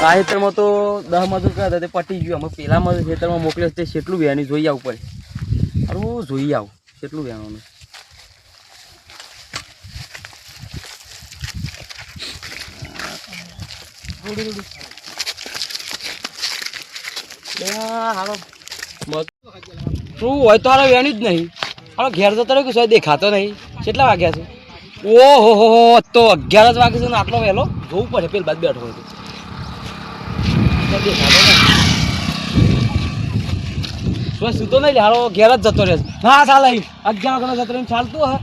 આ ખેતરમાં તો દહ મજૂર કરતા હતા, તે પટી ગયું. અમે પેલા ખેતરમાં મોકલ્યો તે કેટલું વ્યાની જોઈ આવું પડે. અરે જોઈ આવું કેટલું શું હોય તો હારો વેણ્યું જ નહીં. હારો ઘેર જતો રહ્યો કે શું દેખાતો નહીં? કેટલા વાગ્યા છે? ઓહો, હો હો તો અગિયાર જ વાગે છે આટલો વહેલો? જોવું પડે, પેલી બાદ બેઠો હોય તો સૂતો નહીં હારો ઘેર જ જતો રહે. ના ચાલે અગિયાર વાગ્યાનો જતો રહીને ચાલતું હે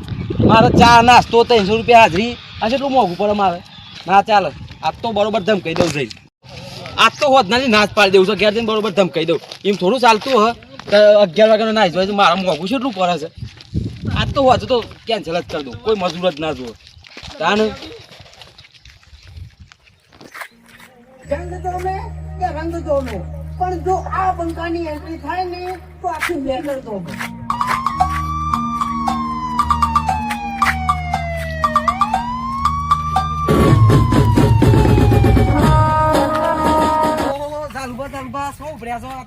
મારે ચા નાસ્તો ત્રણસો રૂપિયા હાજરી આ કેટલું મોંઘું પડે મારે ના ચાલે આજ તો બરોબર ધમકાઈ દઉં જઈ આજ તો હોત ના પાડી દઉં છું, ઘેર જઈને બરોબર ધમકાઈ દઉં એમ થોડું ચાલતું હ અગિયાર વાગ્યાનો નાચ હોય મારા મોંઘું કેટલું પડે છે આજ તો હોત તો કેન્સલ જ કરી દઉં. કોઈ મજૂર જ ના જુઓ. તાને રંગ કે પણ જો આ બંકાની એન્ટ્રી થાય ને તો આખી બેનર દોમે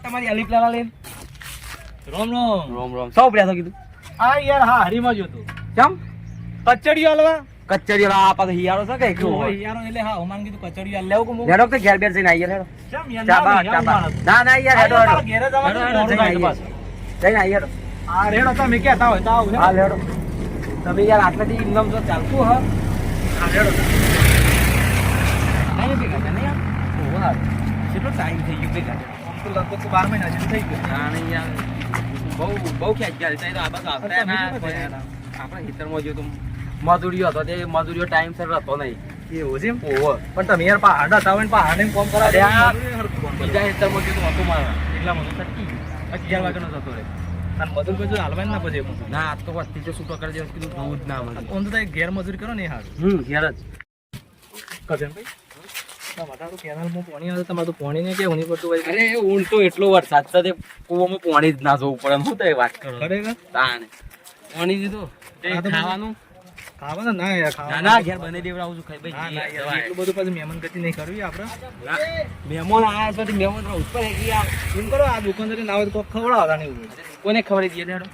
તમારી અલીપ લેવા લઈને. રોમ રોમ. રોમ રોમ. સૌ પ્રયાસો કીધું. આ યાર હા હરીમાં જ હતું. કેમ? કચડિયો હાલવા. કચેરી આ પાસે હિયારો છે કે એકલું હોય એટલે હા ઓમાન કીધું કચડિયો આ લેવ કો હું હેડો તો ઘેર બેર જઈને આવીએ હેડો. કેમ ચાબા ચાબા ના ના યાર હેડો હેડો ઘેર જવાનું હેડો, હેડો, જઈને. પાછું. હેડો. આ રેડો તમે કહેતા હોય તો આવું હાલ હેડો. તમે યાર આટલાથી ઇન્કમ જો ચાલતું હ. હા રેડો નહીં ભેગા છે નહીં ઓહો કેટલો ટાઈમ થઈ ગયો ભેગા તો લગભગ બાર મહિના જેવું થઈ ગયું. ના નહીં યાર. બહુ બહુ ગયા તો આ આવતા. કર્યા? આપણા ખેતરમાં જો તો મજૂરીઓ હતો તે મજૂરીઓ ટાઈમસર હતો નહીં. એવું છે? ઓહો. પણ તમે યાર પહાડ હતા હોય ને પહાડ એમ કોમ મજૂરી કરે. બીજા તો હતો મારા. એટલામાં તો સટકી અગિયાર વાગ્યાનો જતો રહે. અને મજૂર બધું હાલવાનું ના પછી. ના આજ તો વસ્તી જો છૂટો કરી કીધું બહુ જ ના મળે ઓમ તો ઘેર મજૂરી કરો ને હાલ હમ ઘેર જ. કરજણ ભાઈ ને અરે ઊંટ તો એટલો વરસાદ સાથે કૂવામાં પાણી જ ના જોવું પડે શું વાત કરો? પાણી દીધું. ખાવાનું? ખાવાનું ના યાર ના ના ઘેર બને દેવડાવું છું ખાઈ ના, ના, ભાઈ એટલું બધું પછી મહેમાન ગતિ નહીં કરવી આપણે. મહેમાન આયા પછી મહેમાન રહું પર હે કે એમ કરો આ દુકાન ના હોય તો ખવડાવતા નહીં કોને ખબર દઈએ હેડો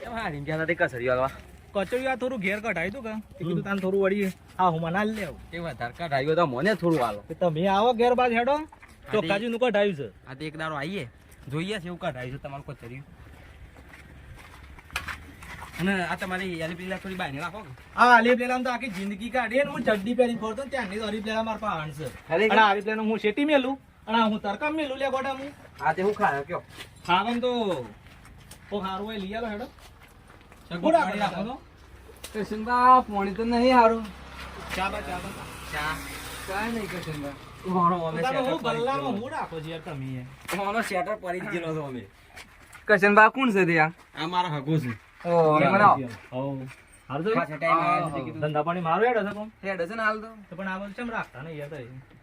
કેમ હા રીંગ્યા કસરી વાળવા. કચોરી આ થોડું ઘેર કઢાઈ તું કે? તે કીધું તાન થોડું વળી હા હું મના લેવ એ વધારે કાઢાયો તો મને થોડું હાલો તમે આવો ઘેર બાદ હેડો. કાજુ નું કઢાયું છે. આ તો એક દારો આવીએ જોઈએ છે એવું કઢાયું છે તમારું કચરિયું. અને આ તમારી યાલી પેલા થોડી બાઈને રાખો. આ અલીફ તો આખી જિંદગી કાઢી અને હું ચડ્ડી પહેરી ફરતો ત્યાંની તો અલીફ લેલા મારા પાસે ખરેખર? અને અલીફ હું શેટી મેલું? અને આ હું તરકામ મેલું લે ગોડા હું? આ તે હું ખાયો કયો? ખાવાનું તો કોક હારું હોય લઈ આલો હેડો. સગવડ પાણી રાખો. તો. કૃષ્ણબા પાણી તો નહીં હારું. ચા બા ચા બા. ચા? કાંઈ નહીં કૃષ્ણબા કૃષ્ણબા કોણ છે ત્યાં આ મારા હગો છે. છે ધંધા પાણી મારું હેડો છે હેડ છે ને હાલ તો તો પણ આ ચમ રાખતા ને યાર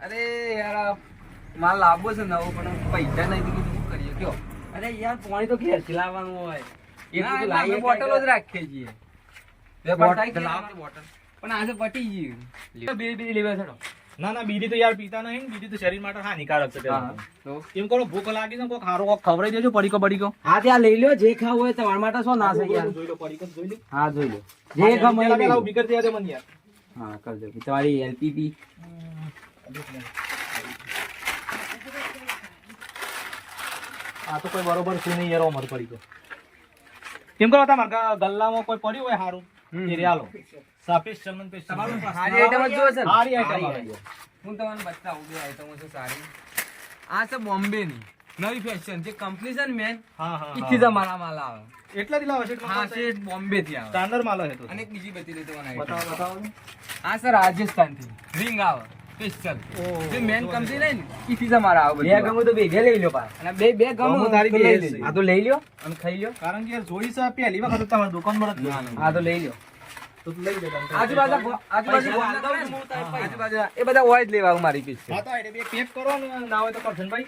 અરે યાર માલ લાવવો છે નવો પણ પૈસા નહીં શું કરીએ કયો અરે યાર પાણી તો ઘેરથી લાવવાનું હોય એ બધું લાવીએ બોટલો જ રાખીએ છીએ બોટલ બોટલ પણ આજે પટી ગયું બે બે લેવા છોડો ના ના બીડી તો યાર પીતા નહીં બીડી તો શરીર માટે હાનિકારક છે એમ કરો ભૂખ લાગી છે કોક હારો કોક ખવડાવી દેજો પડીકો પડીકો. હા ત્યાં લઈ લો જે ખાવ હોય તમારા માટે શું ના છે યાર. જોઈ લો પડીકો જોઈ લો. હા જોઈ લો. જે ખાવ મને પેલા મને બીકર થયા મને યાર. હા કરજો તમારી એલપીપી આ તો કોઈ બરોબર છે નહીં યાર અમર પડીકો. કેમ કરો તમારા ગલ્લામાં કોઈ પડ્યું હોય હારું? એ રહ્યા સાપેશ ચમન પે તમારું સારી આઈટમ જ છે સારી આઈટમ હું તમને બતાવું બે આઈટમો છે સારી. આ છે બોમ્બે ની નવી ફેશન જે કંપની છે ને મેન હા હા ઈથી જ મારા માલ આવે. એટલા લાવો છે હા છે બોમ્બે થી આવે. સ્ટાન્ડર્ડ માલ છે તો. અને બીજી બધી રીતે બનાવી બતાવો બતાવો. આ છે રાજસ્થાનથી રિંગ આવે સ્પેશિયલ. જે મેન કંપની ને જ આવે બે ગમો તો બે બે લઈ લો અને બે બે ગમો તારી બે લઈ. આ તો લઈ લ્યો. અને ખાઈ લ્યો. કારણ કે યાર જોઈ છે પહેલી વખત તમારી દુકાન જ આ તો લઈ લ્યો. પીસ હા તો આઈને બે પેક કરો ને ના હોય તો કરશન ભાઈ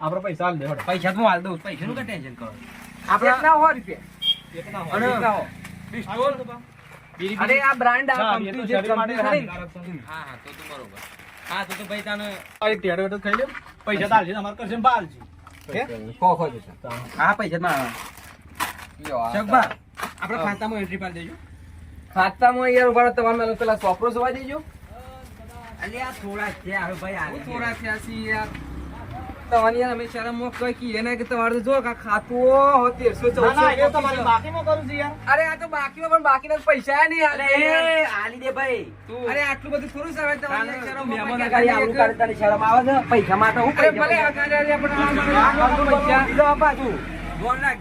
આપણે પૈસા આલ દે પૈસા તો હાલ દઉં. પૈસાનું કઈ ટેન્શન કરો? આપણે ના હોય રૂપિયા. એક ના અને હોય. પિસ્તોલ બીડી અરે આ બ્રાન્ડ આ ના, એ કંપની તો જે શરીર માટે કંપની ખરી ને? હાનિકારક છે. હા હા તો તો બરોબર. હા તો તો ભાઈ તને એક ટેડો ટેડો ખાઈ લ્યો પૈસા તો હાલશે તમારે કરશે હા? પૈસા માં શકભા ખાતામાં એન્ટ્રી પાડી દેજો. ખાતામાં યાર ઊભા તમારે મેલો પેલા સોપરો સવાઈ દેજો. અલ્યા થોડા છે હવે ભાઈ આ થોડા છે આસી યાર. તમારી યાર અમે શરમમાં કહી કે એને કે તમારે જો કા ખાતું હો તેરસો ના, ના, એ તો રૂપિયા મારી બાકીમાં કરું છું યાર. અરે આ તો બાકીમાં પણ બાકીના પૈસા નહીં અરે આલી દે ભાઈ. અરે આટલું બધું થોડું સવાય તમારી શરમ મહેમાન કરી આવું. કરતા શરમ આવે છે. પૈસા માટે હું ભલે આ જઈશું. એ તમારે પાસે. હોય તો. આપણે.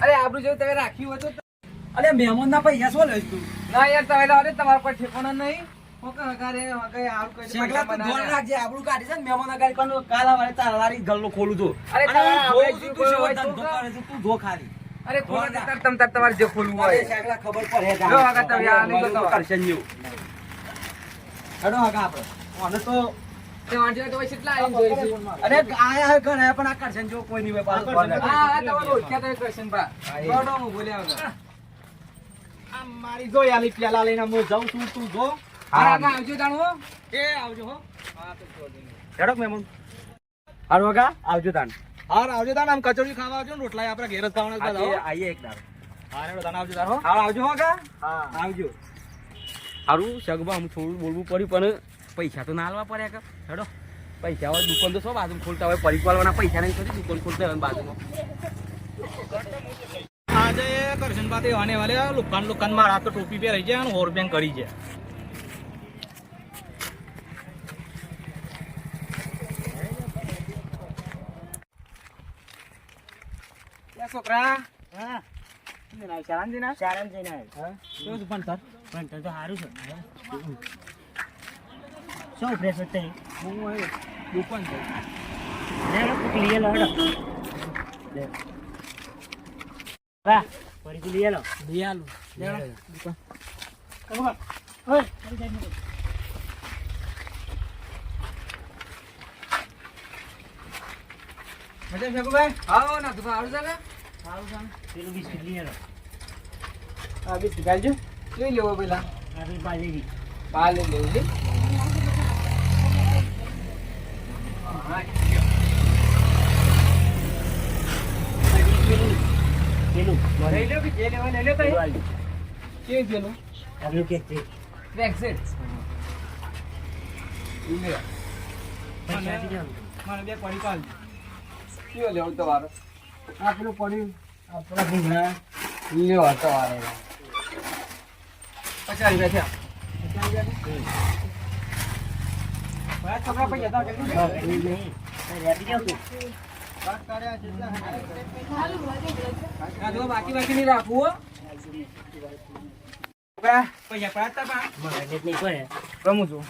અરે આબરૂ જેવું તમે રાખ્યું હતું તો અરે મહેમાન ના પૈસા શું લઈશ તું? ના યાર તમે અરે તમારા પર ઠેકોનો નહીં. અરે ખાલી. તમ તાર તમારે જે ખોલવું હોય શેકલા ખબર પડે જો આગળ તમે આ નહીં તો મારું તો તમારે. કરશન જેવું. હેડો આગળ આપણે. આને તો તે વાંચે તો કેટલા આવીને જોઈ છે અરે આયા ઘણા પણ આ કરશન જેવું કોઈ નહીં હોય પાછું આ કરશન કોને. હા હા તમારે ઓળખ્યા તમે કરશન બા બરોબર હું બોલ્યા વગર આ મારી જો યાલી પેલા લઈને હું જાઉં છું તું જો આવજો જાણવો એ આવજો હો હેડો મહેમાન. હારું આગળ, આવજો તાન. હાર આવજો તાન આમ કચોરી ખાવા આવજો રોટલા આપણે ઘેર જ ખાવાના. આઈએ એક દાડો. હાર હેડો આવજો તાર હો હારું, આવજો હો આગળ. હા આવજો. સારું સગવા આમ થોડું બોલવું પડ્યું પણ પૈસા તો ના લેવા પડ્યા કે હેડો પૈસા હોય દુકાન તો શું બાજુ ખોલતા હોય પરીક વાળવાના પૈસા નહીં કરી દુકાન ખોલતા હોય બાજુમાં આજે કરશન બાતે વાલે લુકાન લુકાન મારા તો ટોપી પહેરાઈ જાય અને હોર બેંક કરી જાય છોકરા. હા. શાંતિ ના જઈને આવ્યો. કેવું છે પણ તાર પણ તો સારું છે. શું ફ્રેશ હતો? હું દુકાન છે લે હેડો, કોક લઈ આલો. વાહ, ફરીથી લઈ આલો. લે ઓય, ફરી જાય. મજા શકુભાઈ આવો ના તું આવડું છે કે સારું ને? પેલું બિસ્કિટ લઈ આલો. હા લેવો પેલા આ પેલી પાલે લેવું છે પેલું, પેલું, લઈ લો કે જે લેવાનું લઈ લો પેલું તો. કેવું પેલું આટલું કેક છે. વેક્સેટ મારે બે પડી કાલ કયો લેવું તમારો આ પેલું પડ્યું આપણા ભૂંગળા. લ્યો તમારે પચાસ રૂપિયા થયા બાકી બાકી નહીં રાખવું હો. પૈસા પડાતા પા મગજ જ નહીં પડે. રમું છું.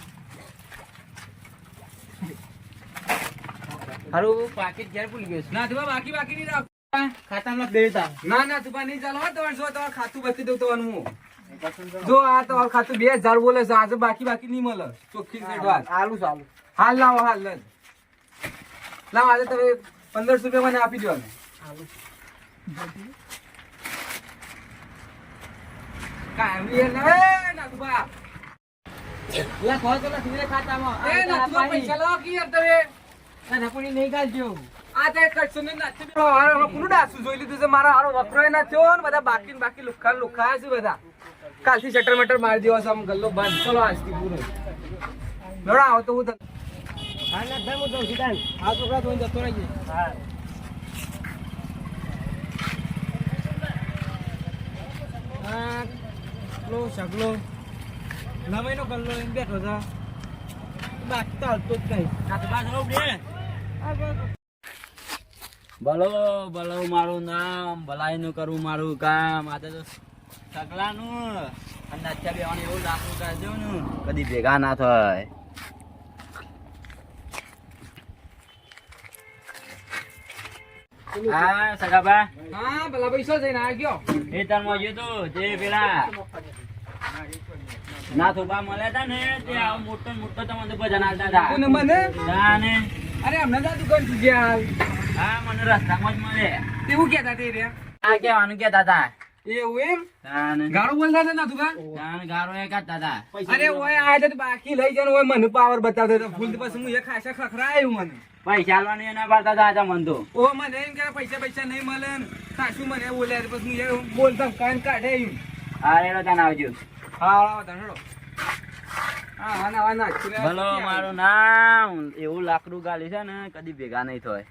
હારું પાકીટ ઘેર ભૂલી ગયો ના તું બાકી બાકી નહીં રાખ. ખાતામાં દેતા ના ના તું નહીં ચાલો તમારે જો તમારે ખાતું બચી દઉં તમારું હું. જો આ તમારું ખાતું બે હજાર બોલે છે આજે બાકી બાકી નહીં મળે. ચોખ્ખી વાત. ચાલુ. હાલ લાવો હાલ લાવો આજે તમે પંદરસો રૂપિયા મને આપી દો ને. કાંઈ ના ને લે લખો તો લખી ખાતામાં. એ નાથુભા પૈસા લાવો કી યાર તમે? ના, પણ એ નહીં કાઢજો. આ તે કચ્છ ને નાથી હારો પૂરું ડાસું જોઈ લીધું છે? મારા હારો વકરો ના થયો ને બધા બાકી બાકી લુખા ને લુખા છે બધા. કાલથી શટર મટર મારી દેવા છે આમ ગલ્લો બંધ. ચલો આજથી પૂરો. નોડા આવો તો હું તને હા, ના, ભાઈ, હું જાઉં છું આ છોકરા તો જતો રહી હા. આ પેલો સગલો. નવાઈનો ગલ્લો એમ બેઠો બાકી તો હાલતો જ નહીં. ભલો ભલો મારું નામ ભલાઈનું કરું મારું કામ. આ તો સગલાનું અને બેવાનું એવું લાગતું કરજો ને કદી ભેગા ના થાય. હા સગાબા હા પેલા પૈસા જઈને આ ગયો. ખેતરમાં ગયો તો તે પેલા ના થોબા મળ્યા તા ને તે આવો મોટો મોટો તમને ભજન હતા. મને ના? ને અરે હમણાં તો દુકાનથી ગયા હા મને રસ્તામાં જ મળે. એવું કેતા તે રે આ કેવાનું કેતા હતા. એવું એમ? ગાળો બોલતા હતા ના દુકાન ગારો એ કાઢતા હતા. અરે ઓય આ તો બાકી લઈ જાય ઓય મને પાવર બતાવતો હતો. ફૂલ તો પછી હું એ ખાસા ખખરાયું મને. પૈસા આલવાનું એના પાડતા હતા આજા મન તો. ઓ મને એમ કે પૈસા પૈસા નહીં મળે ખાસું મને બોલ્યા પછી હું એ બોલતા કાન કાઢે એમ. હા રેડો તાન આવજો. હા ભલો મારું નામ. એવું લાકડું ગાલી છે ને કદી ભેગા નહીં થાય.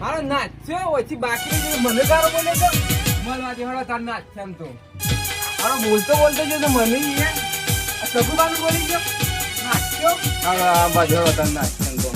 મારો નાચ્યો ઓછી બાકી મને તારો બોલે તો મળવાથી હળો તાર નાચ એમ તો. મારો બોલતો બોલતો છે તો મને સગુબાનું બોલી ગયો. નાચ્યો. બાજુ હળો તાર નાચ એમ તો.